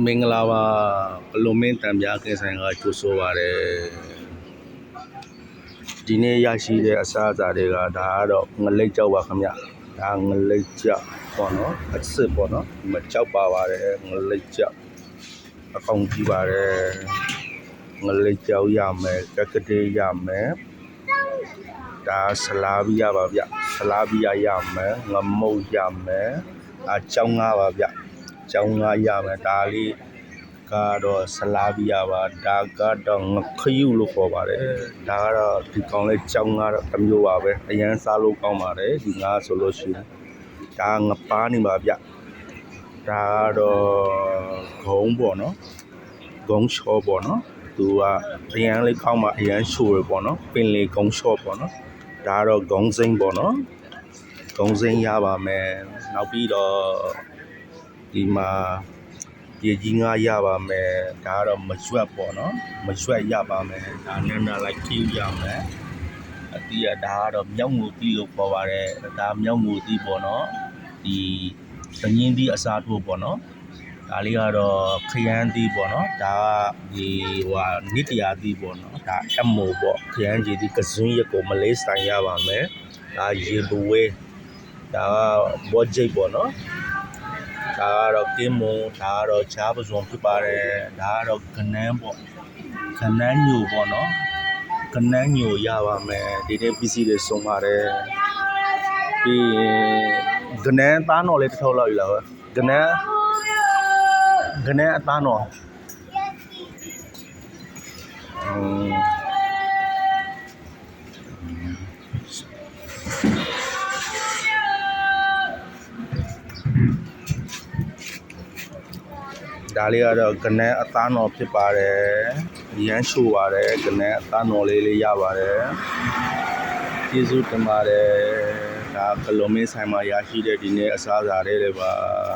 မင်္ဂလာပါဘလုံမင်းတံပြားကင်ဆိုင်ကကြိုဆိုပါရယ်ဒီနေ့ရရှိတဲ့အစားအစာတွေကဒါကတော့ငလိတ်ကြောက်ပါခင်ဗျဒါငလိတ်ကြောက်ပေါ့နော်အစ်စ်ပေါ့နော်ဒီမကြောက်ပါပါတယ်ငလိတ်ကြောက်အကောင်ကြည့်ပါတယ်ငလိတ်ကြောက်ရမယ်ကက်ကတေးရမယ်ဒါဆလာဘီရပါဗျဆလာဘီရရမယ်ငမုတ်ရမယ်အကြောင်းငါပါဗျ ကျောင်းသားရမယ်ဒါလေးကတော့ဆလာဘီယာပါဒါကတော့ငခယူလို့ခေါ်ပါတယ်ဒါကတော့ဒီကောင်လေးကျောင်းသားတော့တစ်မျိုးပါပဲအရန်စားလို့ကောင်းပါတယ်ဒီငါဆိုလို့ရှိရင်ဒါငပါးနေပါဗျဒါကတော့ဂုံးပေါ့နော်ဂုံးချောပေါ့နော်သူကအရန်လေးကောင်းမှအရန်ရှိုးရပေါ့နော်ပင်လေဂုံးချောပေါ့နော်ဒါကတော့ဂုံးစိမ့်ပေါ့နော်ဂုံးစိမ့်ရပါမယ်နောက်ပြီးတော့ ဒီမှာရေကြီးငါရပါမယ်ဒါကတော့မရွက်ပေါ့နော်မရွက်ရပါမယ်ဒါနန္ဒလိုက်ခီးရမယ်အတီးကဒါကတော့မြောက်ငူတီလို့ခေါ်ပါတယ်ဒါမြောက်ငူတီပေါ့နော်ဒီသငင်းတီအစားထိုးပေါ့နော်ဒါလေးကတော့ခရမ်းတီပေါ့နော်ဒါကဒီဟိုဟာနိတရာတီပေါ့နော်ဒါအမိုပေါ့ခရမ်းကြီးဒီကစွန်းရက်ကိုမလေးဆိုင်ရပါမယ်ဒါရေဘဝဲဒါကဘောဂျိတ်ပေါ့နော် ဒါကတော့ကင်းမွန်ဒါကတော့ချားပစုံဖြစ်ပါတယ်ဒါကတော့ကနန်းပေါ့ကနန်းညိုပေါ့နော်ကနန်းညိုရပါမယ်ဒီနေ့ PC တွေစုံပါတယ်ပြီးရင်ကနန်းသားတော်လေးတစ်ထုပ်လောက်ယူလာပဲကနန်းကနန်းအသားတော်อืม ဒါလေးကတော့ကနန်းအသားတော်ဖြစ်ပါတယ်ရမ်းရှိုးပါတယ်ကနန်းအသားတော်လေးလေးရပါတယ်ကျေးဇူးတင်ပါတယ်ဒါကလုံမင်းဆိုင်မှာရရှိတဲ့ဒီနေ့အစားအစာလေးတွေပါ